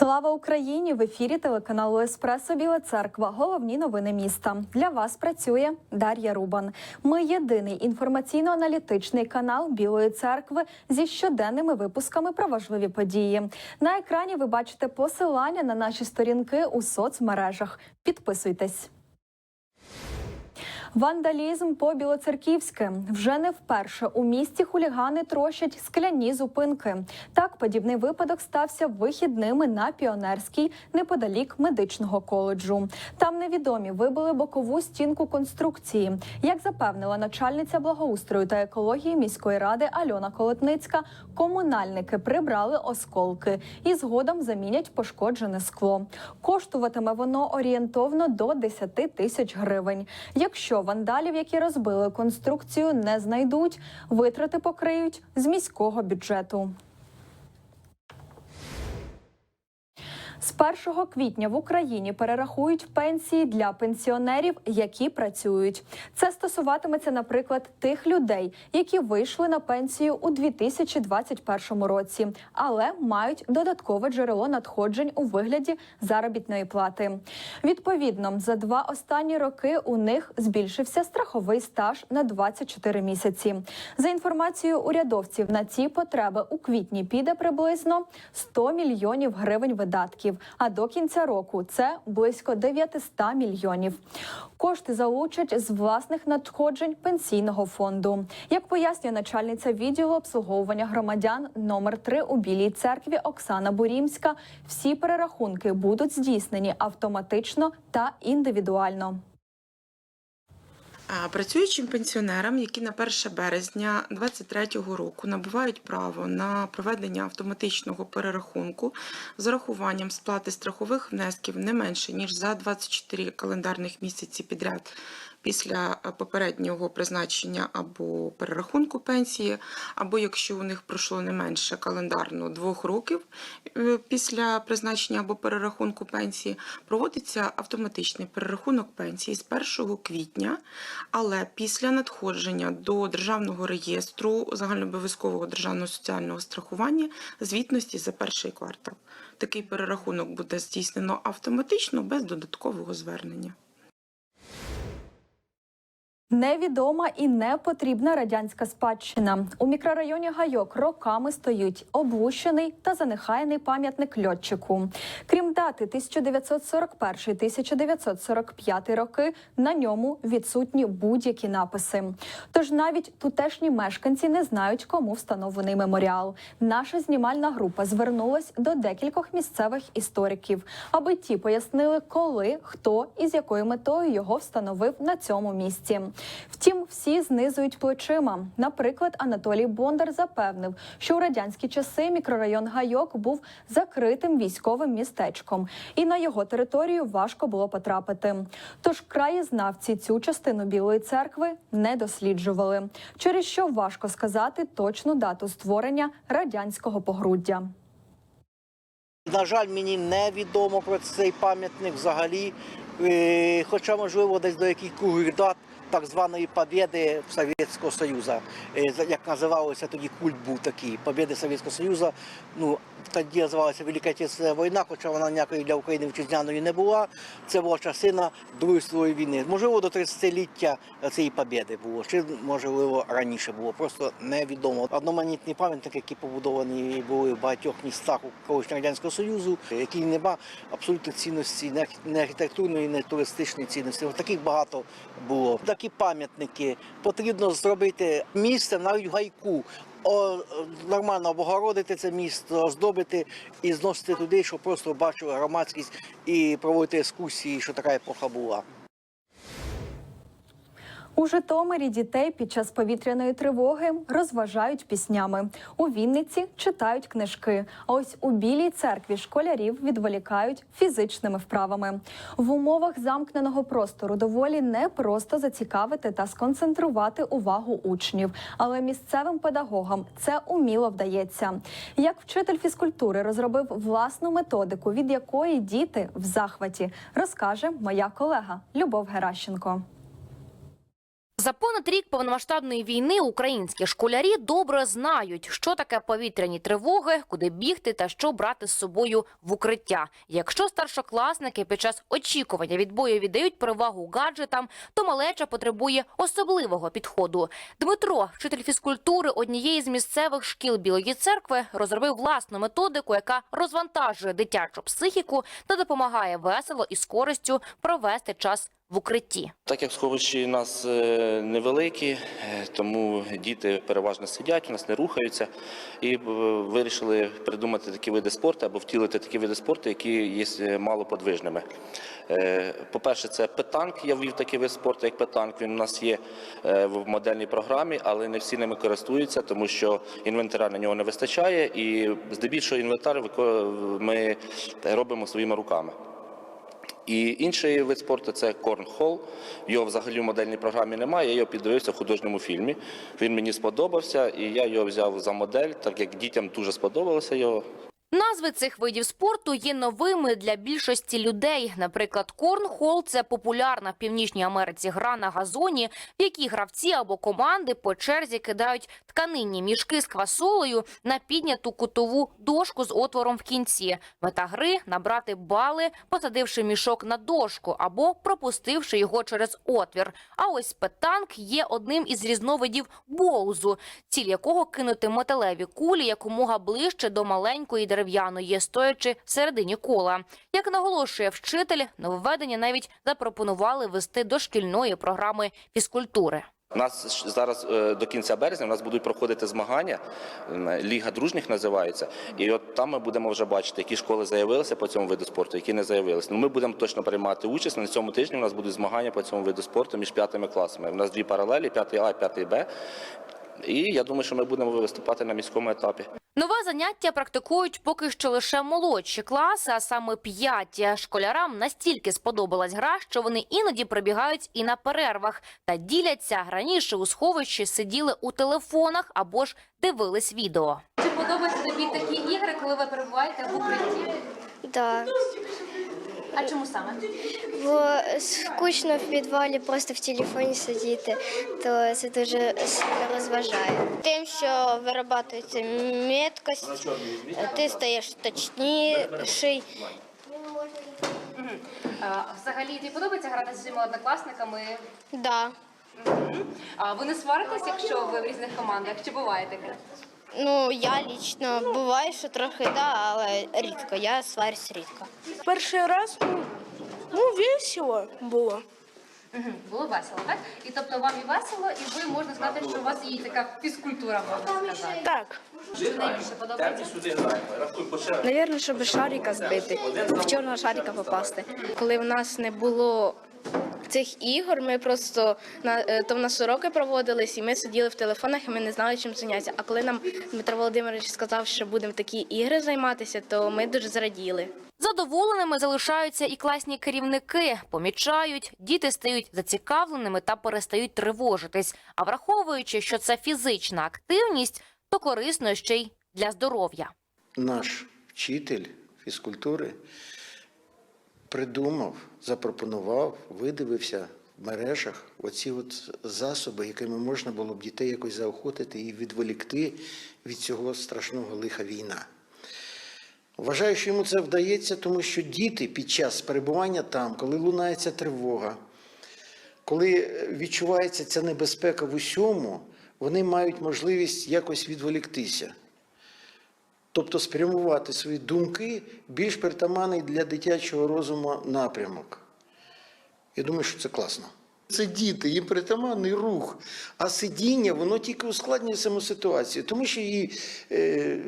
Слава Україні! В ефірі телеканалу Еспресо Біла Церква. Головні новини міста. Для вас працює Дар'я Рубан. Ми єдиний інформаційно-аналітичний канал Білої церкви зі щоденними випусками про важливі події. На екрані ви бачите посилання на наші сторінки у соцмережах. Підписуйтесь. Вандалізм по Білоцерківськи вже не вперше у місті хулігани трощать скляні зупинки. Так, подібний випадок стався вихідними на піонерській неподалік медичного коледжу. Там невідомі вибили бокову стінку конструкції. Як запевнила начальниця благоустрою та екології міської ради Альона Колотницька, комунальники прибрали осколки і згодом замінять пошкоджене скло. Коштуватиме воно орієнтовно до 10 тисяч гривень. Якщо вандалів, які розбили конструкцію, не знайдуть, витрати покриють з міського бюджету. З 1 квітня в Україні перерахують пенсії для пенсіонерів, які працюють. Це стосуватиметься, наприклад, тих людей, які вийшли на пенсію у 2021 році, але мають додаткове джерело надходжень у вигляді заробітної плати. Відповідно, за два останні роки у них збільшився страховий стаж на 24 місяці. За інформацією урядовців, на ці потреби у квітні піде приблизно 100 мільйонів гривень видатків. А до кінця року це близько 900 мільйонів. Кошти залучать з власних надходжень пенсійного фонду. Як пояснює начальниця відділу обслуговування громадян номер 3 у Білій церкві Оксана Бурімська, всі перерахунки будуть здійснені автоматично та індивідуально. Працюючим пенсіонерам, які на 1 березня 2023 року набувають право на проведення автоматичного перерахунку з урахуванням сплати страхових внесків не менше ніж за 24 календарних місяці підряд після е, попереднього призначення або перерахунку пенсії, або якщо у них пройшло не менше календарно двох років е, після призначення або перерахунку пенсії, проводиться автоматичний перерахунок пенсії з 1 квітня, але після надходження до державного реєстру загальнообов'язкового державного соціального страхування звітності за перший квартал. Такий перерахунок буде здійснено автоматично без додаткового звернення. Невідома і непотрібна радянська спадщина у мікрорайоні Гайок роками стоїть облущений та занехаяний пам'ятник льотчику. Крім дати 1941-1945 роки, на ньому відсутні будь-які написи. Тож навіть тутешні мешканці не знають, кому встановлений меморіал. Наша знімальна група звернулась до декількох місцевих істориків, аби ті пояснили, коли, хто і з якою метою його встановив на цьому місці. Втім, всі знизують плечима. Наприклад, Анатолій Бондар запевнив, що у радянські часи мікрорайон Гайок був закритим військовим містечком, і на його територію важко було потрапити. Тож краєзнавці цю частину Білої церкви не досліджували, через що важко сказати точну дату створення радянського погруддя. На жаль, мені невідомо про цей пам'ятник взагалі. Е, Хоча, можливо, десь до яких дат так званої побєди Совєтського Союзу, Е, як називалося тоді культ був такий, побєди Совєтського Союзу. Ну, тоді називалася Велика Отечественна війна, хоча вона ніякої для України вітчизняною не була. Це була частина Другої світової війни. Можливо, до 30-ліття цієї побєди було, чи можливо раніше було, просто невідомо. Одноманітні пам'ятники, які побудовані були в багатьох містах колишнього радянського союзу, які не мали абсолютно цінності, не архітектурної, не туристичної цінності. Таких багато було. Такі пам'ятники потрібно зробити місце навіть гайку. О, нормально обгородити це місто, оздобити і зносити туди, щоб просто бачила громадськість і проводити екскурсії, що така епоха була. У Житомирі дітей під час повітряної тривоги розважають піснями. У Вінниці читають книжки. А ось у Білій церкві школярів відволікають фізичними вправами. В умовах замкненого простору доволі не просто зацікавити та сконцентрувати увагу учнів, але місцевим педагогам це уміло вдається. Як вчитель фізкультури розробив власну методику, від якої діти в захваті, розкаже моя колега Любов Геращенко. За понад рік повномасштабної війни українські школярі добре знають, що таке повітряні тривоги, куди бігти та що брати з собою в укриття. Якщо старшокласники під час очікування відбою віддають перевагу гаджетам, то малеча потребує особливого підходу. Дмитро, вчитель фізкультури однієї з місцевих шкіл Білої церкви, розробив власну методику, яка розвантажує дитячу психіку та допомагає весело і з користю провести час в укритті. Так як сховищі у нас е, невеликі, е, тому діти переважно сидять, у нас не рухаються, і е, вирішили придумати такі види спорту або втілити такі види спорту, які є малоподвижними. По-перше, це петанк. Я ввів такий вид спорту, як петанк. Він у нас є в модельній програмі, але не всі ними користуються, тому що інвентаря на нього не вистачає, і здебільшого інвентар ми робимо своїми руками. І інший вид спорту це корнхол. Його взагалі в модельній програмі немає. Я його піддивився в художньому фільмі. Він мені сподобався, і я його взяв за модель, так як дітям дуже сподобалося його. Назви цих видів спорту є новими для більшості людей. Наприклад, корнхол – це популярна в Північній Америці гра на газоні, в якій гравці або команди по черзі кидають тканинні мішки з квасолею на підняту кутову дошку з отвором в кінці. Мета гри – набрати бали, посадивши мішок на дошку або пропустивши його через отвір. А ось петанк є одним із різновидів боузу, ціль якого кинути металеві кулі якомога ближче до маленької дерев'яної, стоячи всередині кола. Як наголошує вчитель, нововведення навіть запропонували вести до шкільної програми фізкультури. У нас зараз е, до кінця березня у нас будуть проходити змагання. Ліга дружніх називається. І от там ми будемо вже бачити, які школи заявилися по цьому виду спорту, які не заявилися. Ну, ми будемо точно приймати участь. На цьому тижні у нас будуть змагання по цьому виду спорту між п'ятими класами. У нас дві паралелі: п'ятий А, п'ятий Б. І я думаю, що ми будемо виступати на міському етапі. Нове заняття практикують поки що лише молодші класи, а саме п'яті. Школярам настільки сподобалась гра, що вони іноді прибігають і на перервах та діляться. Раніше у сховищі сиділи у телефонах або ж дивились відео. Чи подобаються тобі такі ігри, коли ви перебуваєте в укритті? Да. А чому саме? Бо скучно в підвалі просто в телефоні сидіти, то це дуже сильно розважає. Тим, що вирабатується меткость, ти стаєш точніший. А, взагалі, тобі подобається грати зі своїми однокласниками? Да. А ви не сваритесь, якщо ви в різних командах? Чи буває таке? Ну, я лічно буває, що трохи да, але рідко. Я сварюсь рідко. Перший раз ну, ну весело було. Угу. Було весело, так? І тобто вам і весело, і ви можна сказати, що у вас є така фізкультура, можна сказати. Так. Що найбільше подобається? Навірно, щоб шарика збити, в чорного шарика попасти. Коли в нас не було цих ігор, ми просто на е, то в нас уроки проводились, і ми сиділи в телефонах, і ми не знали, чим зайнятися. А коли нам Дмитро Володимирович сказав, що будемо такі ігри займатися, то ми дуже зраділи. Задоволеними залишаються і класні керівники. Помічають, діти стають зацікавленими та перестають тривожитись. А враховуючи, що це фізична активність, то корисно ще й для здоров'я. наш вчитель фізкультури придумав, запропонував, видивився в мережах оці от засоби, якими можна було б дітей якось заохотити і відволікти від цього страшного лиха війна. Вважаю, що йому це вдається, тому що діти під час перебування там, коли лунається тривога, коли відчувається ця небезпека в усьому, вони мають можливість якось відволіктися. Тобто спрямувати свої думки більш притаманний для дитячого розуму напрямок. Я думаю, що це класно. Це діти, їм притаманний рух, а сидіння воно тільки ускладнює саму ситуацію, тому що і е,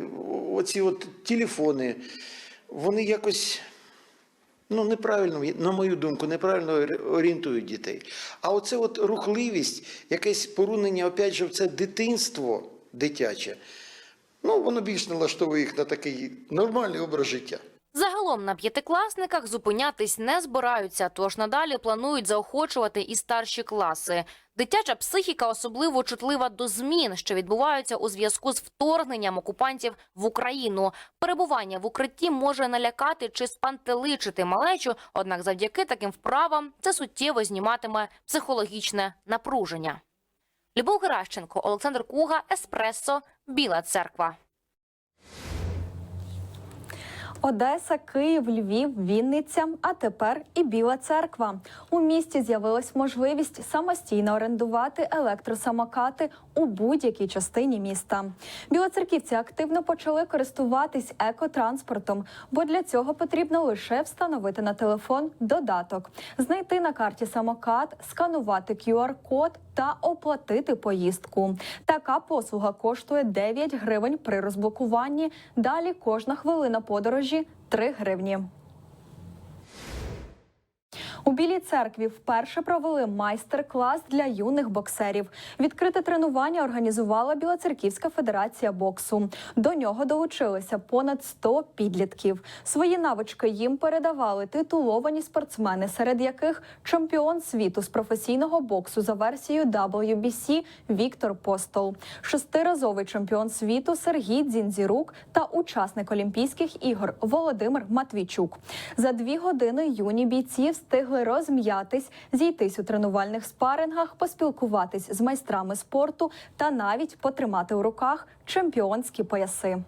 оці от телефони, вони якось ну, неправильно, на мою думку, неправильно орієнтують дітей. А оце от рухливість, якесь порунення, опять же, в це дитинство дитяче, ну, воно більш налаштовує їх на такий нормальний образ життя. Загалом на п'ятикласниках зупинятись не збираються, тож надалі планують заохочувати і старші класи. Дитяча психіка особливо чутлива до змін, що відбуваються у зв'язку з вторгненням окупантів в Україну. Перебування в укритті може налякати чи спантеличити малечу, однак завдяки таким вправам це суттєво зніматиме психологічне напруження. Любов Геращенко, Олександр Куга, Еспресо, Біла Церква. Одеса, Київ, Львів, Вінниця, а тепер і Біла Церква. У місті з'явилась можливість самостійно орендувати електросамокати у будь-якій частині міста. Білоцерківці активно почали користуватись екотранспортом, бо для цього потрібно лише встановити на телефон додаток, знайти на карті самокат, сканувати QR-код та оплатити поїздку. Така послуга коштує 9 гривень при розблокуванні. Далі кожна хвилина подорожі 3 гривні. У Білій церкві вперше провели майстер-клас для юних боксерів. Відкрите тренування організувала Білоцерківська федерація боксу. До нього долучилися понад 100 підлітків. Свої навички їм передавали титуловані спортсмени, серед яких чемпіон світу з професійного боксу за версією WBC Віктор Постол, шестиразовий чемпіон світу Сергій Дзінзірук та учасник Олімпійських ігор Володимир Матвійчук. За дві години юні бійці встигли розм'ятись, зійтись у тренувальних спарингах, поспілкуватись з майстрами спорту та навіть потримати у руках чемпіонські пояси.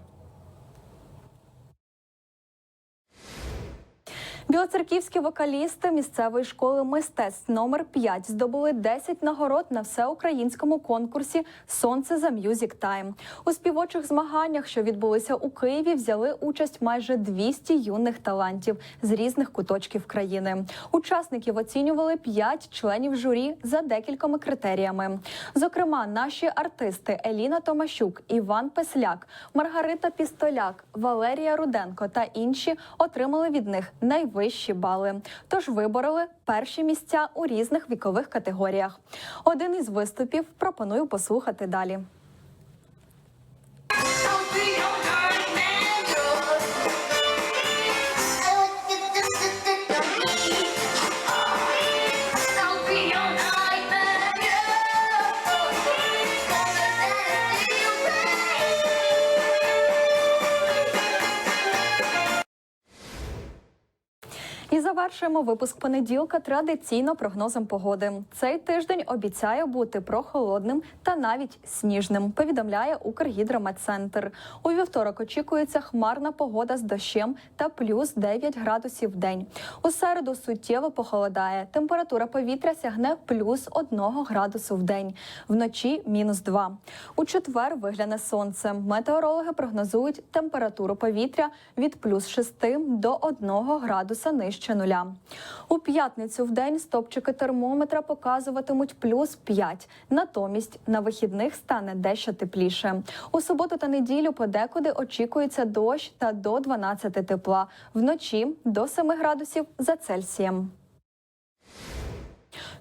Білоцерківські вокалісти місцевої школи мистецтв номер 5 здобули 10 нагород на всеукраїнському конкурсі Сонце за Мюзік Тайм. У співочих змаганнях, що відбулися у Києві, взяли участь майже 200 юних талантів з різних куточків країни. Учасників оцінювали 5 членів журі за декількома критеріями. Зокрема, наші артисти Еліна Томащук, Іван Песляк, Маргарита Пістоляк, Валерія Руденко та інші отримали від них найвищі бали. Тож вибороли перші місця у різних вікових категоріях. Один із виступів пропоную послухати далі. Завершуємо випуск понеділка традиційно прогнозом погоди. Цей тиждень обіцяє бути прохолодним та навіть сніжним. Повідомляє Укргідрометцентр. У вівторок очікується хмарна погода з дощем та плюс 9 градусів в день. У середу суттєво похолодає. Температура повітря сягне плюс 1 градусу в день. Вночі мінус 2. У четвер вигляне сонце. Метеорологи прогнозують температуру повітря від плюс 6 до 1 градуса нижче нуля. У п'ятницю в день стопчики термометра показуватимуть плюс 5. Натомість на вихідних стане дещо тепліше. У суботу та неділю подекуди очікується дощ та до 12 тепла. Вночі до 7 градусів за Цельсієм.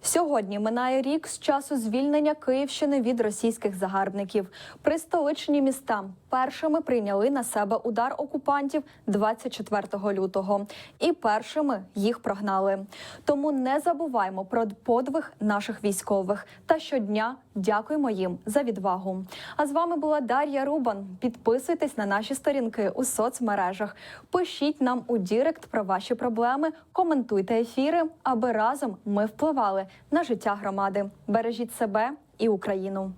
Сьогодні минає рік з часу звільнення Київщини від російських загарбників. Пристоличні міста першими прийняли на себе удар окупантів 24 лютого і першими їх прогнали. Тому не забуваймо про подвиг наших військових та щодня дякуємо їм за відвагу. А з вами була Дар'я Рубан. Підписуйтесь на наші сторінки у соцмережах. Пишіть нам у Дірект про ваші проблеми, коментуйте ефіри, аби разом ми впливали на життя громади. Бережіть себе і Україну.